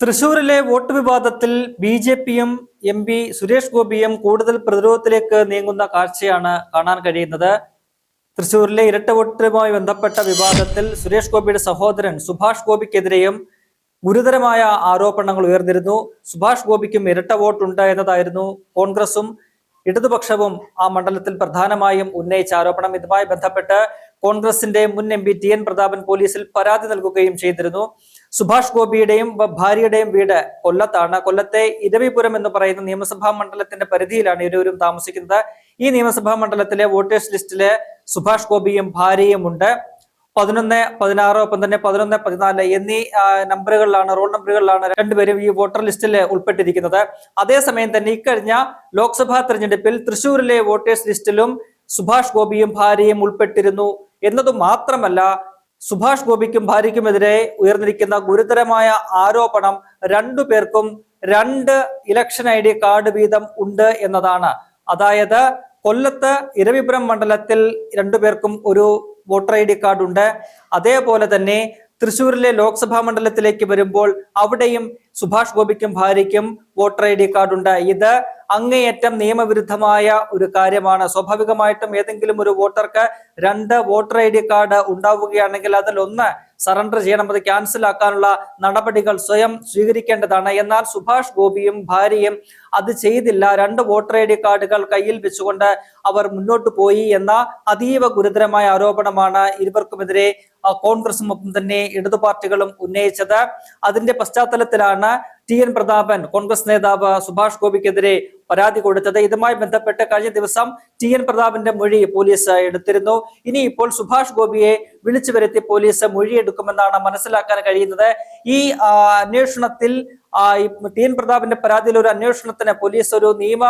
തൃശൂരിലെ വോട്ട് വിവാദത്തിൽ B J പിയും എം പി സുരേഷ് ഗോപിയും കൂടുതൽ പ്രതിരോധത്തിലേക്ക് നീങ്ങുന്ന കാഴ്ചയാണ് കാണാൻ കഴിയുന്നത്. തൃശൂരിലെ ഇരട്ട വോട്ടുമായി ബന്ധപ്പെട്ട വിവാദത്തിൽ സുരേഷ് ഗോപിയുടെ സഹോദരൻ സുഭാഷ് ഗോപിക്കെതിരെയും ഗുരുതരമായ ആരോപണങ്ങൾ ഉയർന്നിരുന്നു. സുഭാഷ് ഗോപിക്കും ഇരട്ട വോട്ടുണ്ട് എന്നതായിരുന്നു കോൺഗ്രസും ഇടതുപക്ഷവും ആ മണ്ഡലത്തിൽ പ്രധാനമായും ഉന്നയിച്ച ആരോപണം. ഇതുമായി ബന്ധപ്പെട്ട് കോൺഗ്രസിന്റെ മുൻ M P T N Prathapan പോലീസിൽ പരാതി നൽകുകയും ചെയ്തിരുന്നു. സുഭാഷ് ഗോപിയുടെയും ഭാര്യയുടെയും വീട് കൊല്ലത്താണ്. കൊല്ലത്തെ ഇരവിപുരം എന്ന് പറയുന്ന നിയമസഭാ മണ്ഡലത്തിന്റെ പരിധിയിലാണ് ഇരുവരും താമസിക്കുന്നത്. ഈ നിയമസഭാ മണ്ഡലത്തിലെ വോട്ടേഴ്സ് ലിസ്റ്റിൽ സുഭാഷ് ഗോപിയും ഭാര്യയും ഉണ്ട്. പതിനൊന്ന് പതിനാറ് ഒപ്പം തന്നെ പതിനൊന്ന് പതിനാല് എന്നീ നമ്പറുകളിലാണ് റോൾ നമ്പറുകളിലാണ് രണ്ടുപേരും ഈ വോട്ടർ ലിസ്റ്റിൽ ഉൾപ്പെട്ടിരിക്കുന്നത്. അതേസമയം തന്നെ ഇക്കഴിഞ്ഞ ലോക്സഭാ തെരഞ്ഞെടുപ്പിൽ തൃശൂരിലെ വോട്ടേഴ്സ് ലിസ്റ്റിലും സുഭാഷ് ഗോപിയും ഭാര്യയും ഉൾപ്പെട്ടിരുന്നു. എന്നതു മാത്രമല്ല സുഭാഷ് ഗോപിക്കും ഭാര്യയ്ക്കുമെതിരെ ഉയർന്നിരിക്കുന്ന ഗുരുതരമായ ആരോപണം രണ്ടു പേർക്കും രണ്ട് ഇലക്ഷൻ ഐ ഡി കാർഡ് വീതം ഉണ്ട് എന്നതാണ്. അതായത് കൊല്ലത്ത് ഇരവിപുരം മണ്ഡലത്തിൽ രണ്ടുപേർക്കും ഒരു വോട്ടർ ഐ ഡി കാർഡ് ഉണ്ട്. അതേപോലെ തന്നെ തൃശ്ശൂരിലെ ലോക്സഭാ മണ്ഡലത്തിലേക്ക് വരുമ്പോൾ അവിടെയും സുഭാഷ് ഗോപിക്കും ഭാര്യയ്ക്കും വോട്ടർ ഐ ഡി കാർഡ് ഉണ്ട് ഇത് അങ്ങേയറ്റം നിയമവിരുദ്ധമായ ഒരു കാര്യമാണ്. സ്വാഭാവികമായിട്ടും ഏതെങ്കിലും ഒരു വോട്ടർക്ക് രണ്ട് വോട്ടർ ഐ ഡി കാർഡ് ഉണ്ടാവുകയാണെങ്കിൽ അതിൽ ഒന്ന് സറണ്ടർ ചെയ്യണം. അത് ക്യാൻസൽ ആക്കാനുള്ള നടപടികൾ സ്വയം സ്വീകരിക്കേണ്ടതാണ്. എന്നാൽ സുഭാഷ് ഗോപിയും ഭാര്യയും അത് ചെയ്തില്ല. രണ്ട് വോട്ടർ ഐ ഡി കാർഡുകൾ കയ്യിൽ വെച്ചുകൊണ്ട് അവർ മുന്നോട്ട് പോയി എന്ന അതീവ ഗുരുതരമായ ആരോപണമാണ് ഇരുവർക്കുമെതിരെ കോൺഗ്രസും ഒപ്പം തന്നെ ഇടതു പാർട്ടികളും ഉന്നയിച്ചത്. അതിന്റെ പശ്ചാത്തലത്തിലാണ് ടി എൻ പ്രതാപൻ കോൺഗ്രസ് നേതാവ് സുഭാഷ് ഗോപിക്കെതിരെ പരാതി കൊടുത്തത്. ഇതുമായി ബന്ധപ്പെട്ട് കഴിഞ്ഞ ദിവസം ടി എൻ പ്രതാപന്റെ മൊഴി പോലീസ് എടുത്തിരുന്നു. ഇനി ഇപ്പോൾ സുഭാഷ് ഗോപിയെ വിളിച്ചു വരുത്തി പോലീസ് മൊഴിയെടുക്കുമെന്നാണ് മനസ്സിലാക്കാൻ കഴിയുന്നത്. ഈ അന്വേഷണത്തിൽ ഈ ടി എൻ പ്രതാപിന്റെ പരാതിയിൽ ഒരു അന്വേഷണത്തിന് പോലീസ് ഒരു നിയമ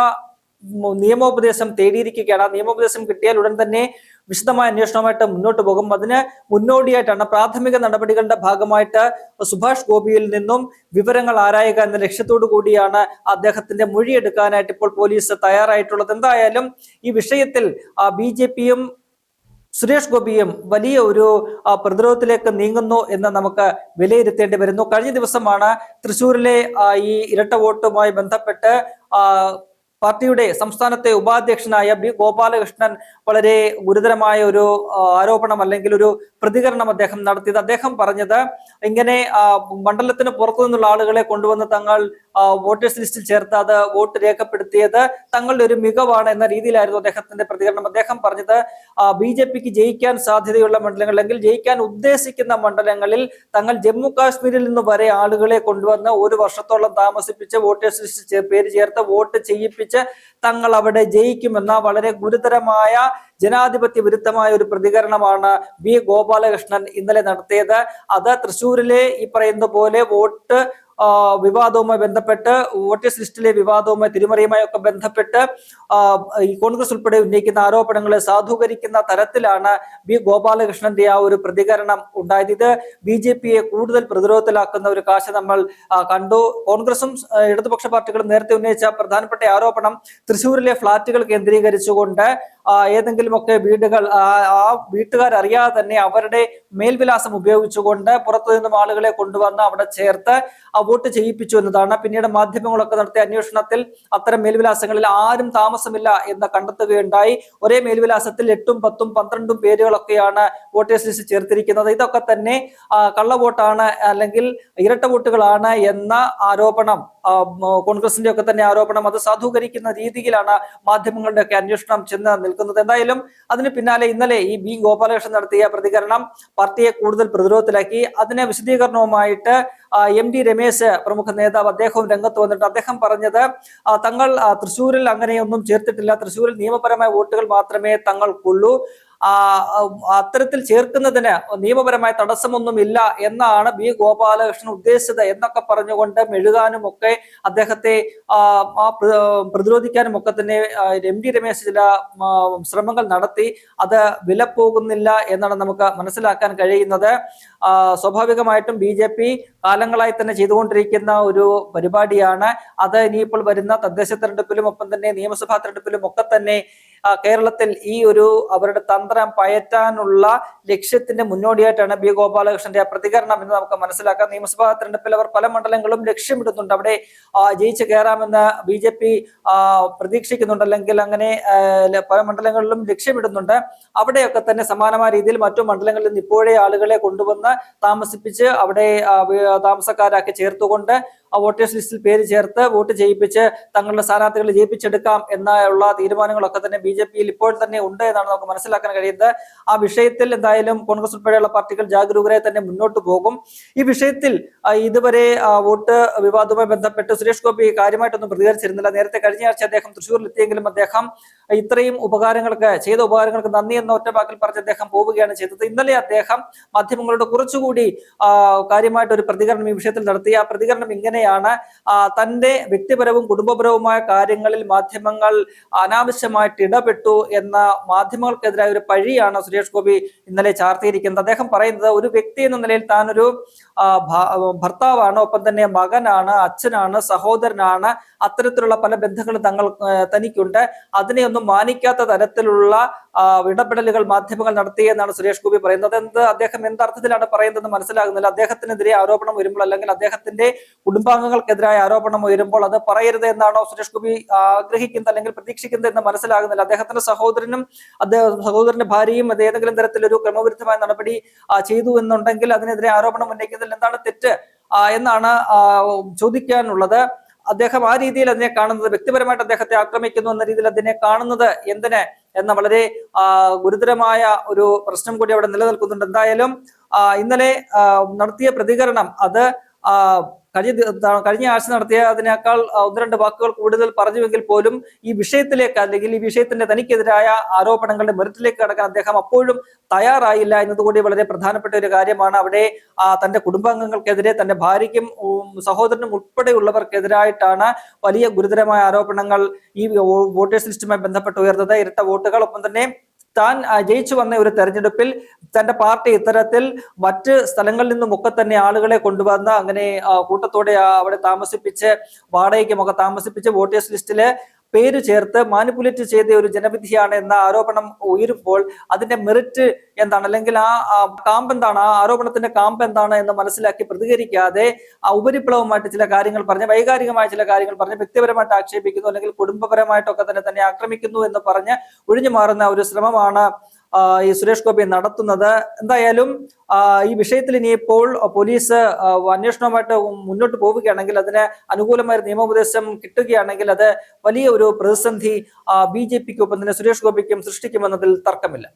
നിയമോപദേശം തേടിയിരിക്കുകയാണ്. ആ നിയമോപദേശം കിട്ടിയാൽ ഉടൻ തന്നെ വിശദമായ അന്വേഷണവുമായിട്ട് മുന്നോട്ട് പോകും. അതിന് മുന്നോടിയായിട്ടാണ് പ്രാഥമിക നടപടികളുടെ ഭാഗമായിട്ട് സുഭാഷ് ഗോപിയിൽ നിന്നും വിവരങ്ങൾ ആരായുക എന്ന ലക്ഷ്യത്തോടു കൂടിയാണ് അദ്ദേഹത്തിന്റെ മൊഴിയെടുക്കാനായിട്ട് ഇപ്പോൾ പോലീസ് തയ്യാറായിട്ടുള്ളത്. എന്തായാലും ഈ വിഷയത്തിൽ ബി ജെ പിയും സുരേഷ് ഗോപിയും വലിയ ഒരു പ്രതിരോധത്തിലേക്ക് നീങ്ങുന്നു എന്ന് നമുക്ക് വിലയിരുത്തേണ്ടി വരുന്നു. കഴിഞ്ഞ ദിവസമാണ് തൃശൂരിലെ ഈ ഇരട്ട വോട്ടുമായി ബന്ധപ്പെട്ട് പാർട്ടിയുടെ സംസ്ഥാനത്തെ ഉപാധ്യക്ഷനായ ബി ഗോപാലകൃഷ്ണൻ വളരെ ഗുരുതരമായ ഒരു ആരോപണം അല്ലെങ്കിൽ ഒരു പ്രതികരണം അദ്ദേഹം നടത്തിയത്. അദ്ദേഹം പറഞ്ഞത് ഇങ്ങനെ മണ്ഡലത്തിന് പുറത്തു നിന്നുള്ള ആളുകളെ കൊണ്ടുവന്ന് തങ്ങൾ വോട്ടേഴ്സ് ലിസ്റ്റിൽ ചേർത്ത് അത് വോട്ട് രേഖപ്പെടുത്തിയത് തങ്ങളുടെ ഒരു മികവാണ് എന്ന രീതിയിലായിരുന്നു അദ്ദേഹത്തിന്റെ പ്രതികരണം. അദ്ദേഹം പറഞ്ഞത് ബി ജെ പിക്ക് ജയിക്കാൻ സാധ്യതയുള്ള മണ്ഡലങ്ങൾ അല്ലെങ്കിൽ ജയിക്കാൻ ഉദ്ദേശിക്കുന്ന മണ്ഡലങ്ങളിൽ തങ്ങൾ ജമ്മു കാശ്മീരിൽ നിന്ന് വരെ ആളുകളെ കൊണ്ടുവന്ന് ഒരു വർഷത്തോളം താമസിപ്പിച്ച് വോട്ടേഴ്സ് ലിസ്റ്റിൽ പേര് ചേർത്ത് വോട്ട് ചെയ്യിപ്പിച്ച് തങ്ങൾ അവിടെ ജയിക്കുമെന്ന വളരെ ഗുരുതരമായ ജനാധിപത്യ വിരുദ്ധമായ ഒരു പ്രതികരണമാണ് ബി ഗോപാലകൃഷ്ണൻ ഇന്നലെ നടത്തിയത്. അത് തൃശ്ശൂരിലെ ഈ പറയുന്ന പോലെ വോട്ട് വിവാദവുമായി ബന്ധപ്പെട്ട് വോട്ടേഴ്സ് ലിസ്റ്റിലെ വിവാദവുമായി തിരിമറിയുമായി ഒക്കെ ബന്ധപ്പെട്ട് ഈ കോൺഗ്രസ് ഉൾപ്പെടെ ഉന്നയിക്കുന്ന ആരോപണങ്ങളെ സാധൂകരിക്കുന്ന തരത്തിലാണ് ബി ഗോപാലകൃഷ്ണന്റെ ആ ഒരു പ്രതികരണം ഉണ്ടായത്. ഇത് ബി ജെ പിയെ കൂടുതൽ പ്രതിരോധത്തിലാക്കുന്ന ഒരു കാഴ്ച നമ്മൾ കണ്ടു. കോൺഗ്രസും ഇടതുപക്ഷ പാർട്ടികളും നേരത്തെ ഉന്നയിച്ച പ്രധാനപ്പെട്ട ആരോപണം തൃശ്ശൂരിലെ ഫ്ളാറ്റുകൾ കേന്ദ്രീകരിച്ചുകൊണ്ട് ഏതെങ്കിലുമൊക്കെ വീടുകൾ ആ അറിയാതെ തന്നെ അവരുടെ മേൽവിലാസം ഉപയോഗിച്ചുകൊണ്ട് പുറത്തു നിന്നും ആളുകളെ കൊണ്ടുവന്ന് അവിടെ ചേർത്ത് വോട്ട് ചെയ്യിപ്പിച്ചു എന്നതാണ് പിന്നീട് മാധ്യമങ്ങളൊക്കെ നടത്തിയ അന്വേഷണത്തിൽ അത്തരം മേൽവിലാസങ്ങളിൽ ആരും താമസമില്ല എന്ന് കണ്ടെത്തുകയുണ്ടായി. ഒരേ മേൽവിലാസത്തിൽ എട്ടും പത്തും പന്ത്രണ്ടും പേരുകളൊക്കെയാണ് വോട്ടേഴ്സ് ലിസ്റ്റ് ചേർത്തിരിക്കുന്നത്. ഇതൊക്കെ തന്നെ കള്ള കള്ളവോട്ടാണ് അല്ലെങ്കിൽ ഇരട്ട വോട്ടുകളാണ് എന്ന ആരോപണം കോൺഗ്രസിന്റെ ഒക്കെ തന്നെ ആരോപണം അത് സാധൂകരിക്കുന്ന രീതിയിലാണ് മാധ്യമങ്ങളുടെ ഒക്കെ അന്വേഷണം ചെന്ന് നിൽക്കുന്നത്. എന്തായാലും അതിന് പിന്നാലെ ഇന്നലെ ഈ ബി ഗോപാലകൃഷ്ണൻ നടത്തിയ പ്രതികരണം പാർട്ടിയെ കൂടുതൽ പ്രതിരോധത്തിലാക്കി. അതിനെ വിശദീകരണവുമായിട്ട് എം ഡി രമേശ് പ്രമുഖ നേതാവ് അദ്ദേഹവും രംഗത്ത് വന്നിട്ട് അദ്ദേഹം പറഞ്ഞത് തങ്ങൾ തൃശ്ശൂരിൽ അങ്ങനെയൊന്നും ചേർത്തിട്ടില്ല. തൃശ്ശൂരിൽ നിയമപരമായ വോട്ടുകൾ മാത്രമേ തങ്ങൾക്കുള്ളൂ. അത്തരത്തിൽ ചേർക്കുന്നതിന് നിയമപരമായ തടസ്സമൊന്നുമില്ല എന്നാണ് ബി. ഗോപാലകൃഷ്ണൻ ഉദ്ദേശിച്ചത് എന്നൊക്കെ പറഞ്ഞുകൊണ്ട് മെഴുകാനും ഒക്കെ അദ്ദേഹത്തെ പ്രതിരോധിക്കാനും ഒക്കെ തന്നെ എം ഡി രമേശ് ചില ശ്രമങ്ങൾ നടത്തി. അത് വില പോകുന്നില്ല എന്നാണ് നമുക്ക് മനസ്സിലാക്കാൻ കഴിയുന്നത്. സ്വാഭാവികമായിട്ടും ബി കാലങ്ങളായി തന്നെ ചെയ്തുകൊണ്ടിരിക്കുന്ന ഒരു പരിപാടിയാണ്. അത് ഇനിയിപ്പോൾ വരുന്ന തദ്ദേശ തെരഞ്ഞെടുപ്പിലും ഒപ്പം തന്നെ നിയമസഭാ തെരഞ്ഞെടുപ്പിലും ഒക്കെ തന്നെ കേരളത്തിൽ ഈ ഒരു അവരുടെ തന്ത്രം പയറ്റാനുള്ള ലക്ഷ്യത്തിന്റെ മുന്നോടിയായിട്ടാണ് ബി. ഗോപാലകൃഷ്ണന്റെ പ്രതികരണം എന്ന് നമുക്ക് മനസ്സിലാക്കാം. നിയമസഭാ തെരഞ്ഞെടുപ്പിൽ അവർ പല മണ്ഡലങ്ങളും ലക്ഷ്യമിടുന്നുണ്ട്. അവിടെ ജയിച്ചു കയറാമെന്ന് ബി ജെ പി പ്രതീക്ഷിക്കുന്നുണ്ട്. അല്ലെങ്കിൽ അങ്ങനെ പല മണ്ഡലങ്ങളിലും ലക്ഷ്യമിടുന്നുണ്ട്. അവിടെയൊക്കെ തന്നെ സമാനമായ രീതിയിൽ മറ്റു മണ്ഡലങ്ങളിൽ നിന്ന് ഇപ്പോഴേ ആളുകളെ കൊണ്ടുവന്ന് താമസിപ്പിച്ച് അവിടെ താമസക്കാരാക്കി ചേർത്തുകൊണ്ട് വോട്ടേഴ്സ് ലിസ്റ്റിൽ പേര് ചേർത്ത് വോട്ട് ചെയ്യിപ്പിച്ച് തങ്ങളുടെ സ്ഥാനാർത്ഥികളെ ജയിപ്പിച്ചെടുക്കാം എന്നുള്ള തീരുമാനങ്ങളൊക്കെ തന്നെ ബി ജെ പിയിൽ ഇപ്പോൾ തന്നെ ഉണ്ട് എന്നാണ് നമുക്ക് മനസ്സിലാക്കാൻ കഴിയുന്നത്. ആ വിഷയത്തിൽ എന്തായാലും കോൺഗ്രസ് ഉൾപ്പെടെയുള്ള പാർട്ടികൾ ജാഗരൂകരായി തന്നെ മുന്നോട്ട് പോകും. ഈ വിഷയത്തിൽ ഇതുവരെ വോട്ട് വിവാദവുമായി ബന്ധപ്പെട്ട് സുരേഷ് ഗോപി കാര്യമായിട്ടൊന്നും പ്രതികരിച്ചിരുന്നില്ല. നേരത്തെ കഴിഞ്ഞ ആഴ്ച അദ്ദേഹം തൃശ്ശൂരിൽ എത്തിയെങ്കിലും അദ്ദേഹം ഇത്രയും ഉപകാരങ്ങൾക്ക് ചെയ്ത ഉപകാരങ്ങൾക്ക് നന്ദി എന്ന ഒറ്റ വാക്കിൽ പറഞ്ഞ് അദ്ദേഹം പോവുകയാണ് ചെയ്തത്. ഇന്നലെ അദ്ദേഹം മാധ്യമങ്ങളോട് കുറച്ചുകൂടി കാര്യമായിട്ട് ഒരു പ്രതികരണം ഈ വിഷയത്തിൽ നടത്തി. ആ പ്രതികരണം ഇങ്ങനെയാണ് ആ, തന്റെ വ്യക്തിപരവും കുടുംബപരവുമായ കാര്യങ്ങളിൽ മാധ്യമങ്ങൾ അനാവശ്യമായിട്ട് ഇടപെട്ടു എന്ന മാധ്യമങ്ങൾക്കെതിരായ ഒരു പഴിയാണ് സുരേഷ് ഗോപി ഇന്നലെ ചാർത്തിയിരിക്കുന്നത്. അദ്ദേഹം പറയുന്നത് ഒരു വ്യക്തി എന്ന നിലയിൽ താനൊരു ഭർത്താവാണ് ഒപ്പം തന്നെ മകനാണ് അച്ഛനാണ് സഹോദരനാണ് അത്തരത്തിലുള്ള പല ബന്ധങ്ങളും തങ്ങൾ തനിക്കുണ്ട്. അതിനെയൊന്നും മാനിക്കാത്ത തരത്തിലുള്ള ഇടപെടലുകൾ മാധ്യമങ്ങൾ നടത്തിയെന്നാണ് സുരേഷ് ഗോപി പറയുന്നത്. എന്ത് അദ്ദേഹം എന്തർത്ഥത്തിലാണ് പറയുന്നതെന്ന് മനസ്സിലാകുന്നില്ല. അദ്ദേഹത്തിനെതിരെ ആരോപണം വരുമ്പോൾ അല്ലെങ്കിൽ അദ്ദേഹത്തിന്റെ കുടുംബാംഗങ്ങൾക്കെതിരായ ആരോപണം ഉയരുമ്പോൾ അത് പറയരുത് എന്നാണോ സുരേഷ് ഗോപി ആഗ്രഹിക്കുന്നത് അല്ലെങ്കിൽ പ്രതീക്ഷിക്കുന്നത് എന്ന് മനസ്സിലാകുന്നില്ല. അദ്ദേഹത്തിന്റെ സഹോദരനും അദ്ദേഹം സഹോദരന്റെ ഭാര്യയും അത് ഏതെങ്കിലും തരത്തിലൊരു ക്രമവിരുദ്ധമായ നടപടി ചെയ്തു എന്നുണ്ടെങ്കിൽ അതിനെതിരെ ആരോപണം ഉന്നയിക്കുന്നതിൽ എന്താണ് തെറ്റ് എന്നാണ് ചോദിക്കാനുള്ളത്. അദ്ദേഹം ആ രീതിയിൽ അതിനെ കാണുന്നത് വ്യക്തിപരമായിട്ട് അദ്ദേഹത്തെ ആക്രമിക്കുന്നു എന്ന രീതിയിൽ അതിനെ കാണുന്നത് എന്തിന്? എന്ന വളരെ ഗുരുതരമായ ഒരു പ്രശ്നം കൂടി അവിടെ നിലനിൽക്കുന്നുണ്ട്. എന്തായാലും ഇന്നലെ നടത്തിയ പ്രതികരണം അത് കഴിഞ്ഞ കഴിഞ്ഞ ആഴ്ച നടത്തിയ അതിനേക്കാൾ ഒന്ന് രണ്ട് വാക്കുകൾ കൂടുതൽ പറഞ്ഞുവെങ്കിൽ പോലും ഈ വിഷയത്തിലേക്ക് അല്ലെങ്കിൽ ഈ വിഷയത്തിന്റെ തനിക്കെതിരായ ആരോപണങ്ങളുടെ മെറിറ്റിലേക്ക് കടക്കാൻ അദ്ദേഹം അപ്പോഴും തയ്യാറായില്ല എന്നതുകൂടി വളരെ പ്രധാനപ്പെട്ട ഒരു കാര്യമാണ്. അവിടെ തന്റെ കുടുംബാംഗങ്ങൾക്കെതിരെ തന്റെ ഭാര്യയ്ക്കും സഹോദരനും ഉൾപ്പെടെയുള്ളവർക്കെതിരായിട്ടാണ് വലിയ ഗുരുതരമായ ആരോപണങ്ങൾ ഈ വോട്ടേഴ്സ് ലിസ്റ്റുമായി ബന്ധപ്പെട്ട് ഉയർന്നത്. ഇരട്ട വോട്ടുകൾ ഒപ്പം തന്നെ താൻ ജയിച്ചു വന്ന ഒരു തെരഞ്ഞെടുപ്പിൽ തന്റെ പാർട്ടി ഇത്തരത്തിൽ മറ്റ് സ്ഥലങ്ങളിൽ നിന്നുമൊക്കെ തന്നെ ആളുകളെ കൊണ്ടുവന്ന് അങ്ങനെ കൂട്ടത്തോടെ അവിടെ താമസിപ്പിച്ച് വാടകയ്ക്കുമൊക്കെ താമസിപ്പിച്ച് വോട്ടേഴ്സ് ലിസ്റ്റിൽ പേര് ചേർത്ത് മാനിപ്പുലേറ്റ് ചെയ്ത ഒരു ജനവിധിയാണ് എന്ന ആരോപണം ഉയരുമ്പോൾ അതിന്റെ മെറിറ്റ് എന്താണ്? അല്ലെങ്കിൽ ആ കാമ്പ് എന്താണ്? ആ ആരോപണത്തിന്റെ കാമ്പ് എന്താണ് എന്ന് മനസ്സിലാക്കി പ്രതികരിക്കാതെ ആ ഉപരിപ്ലവമായിട്ട് ചില കാര്യങ്ങൾ പറഞ്ഞ് വൈകാരികമായ ചില കാര്യങ്ങൾ പറഞ്ഞ് വ്യക്തിപരമായിട്ട് ആക്ഷേപിക്കുന്നു അല്ലെങ്കിൽ കുടുംബപരമായിട്ടൊക്കെ തന്നെ തന്നെ ആക്രമിക്കുന്നു എന്ന് പറഞ്ഞ് ഒഴിഞ്ഞു മാറുന്ന ഒരു ശ്രമമാണ് ഈ സുരേഷ് ഗോപി നടത്തുന്നത്. എന്തായാലും ഈ വിഷയത്തിൽ ഇനിയിപ്പോൾ പോലീസ് അന്വേഷണവുമായിട്ട് മുന്നോട്ട് പോവുകയാണെങ്കിൽ അതിന് അനുകൂലമായ നിയമോപദേശം കിട്ടുകയാണെങ്കിൽ അത് വലിയ ഒരു പ്രതിസന്ധി ബി ജെ പിക്കൊപ്പം തന്നെ സുരേഷ് ഗോപിക്കും സൃഷ്ടിക്കുമെന്നതിൽ തർക്കമില്ല.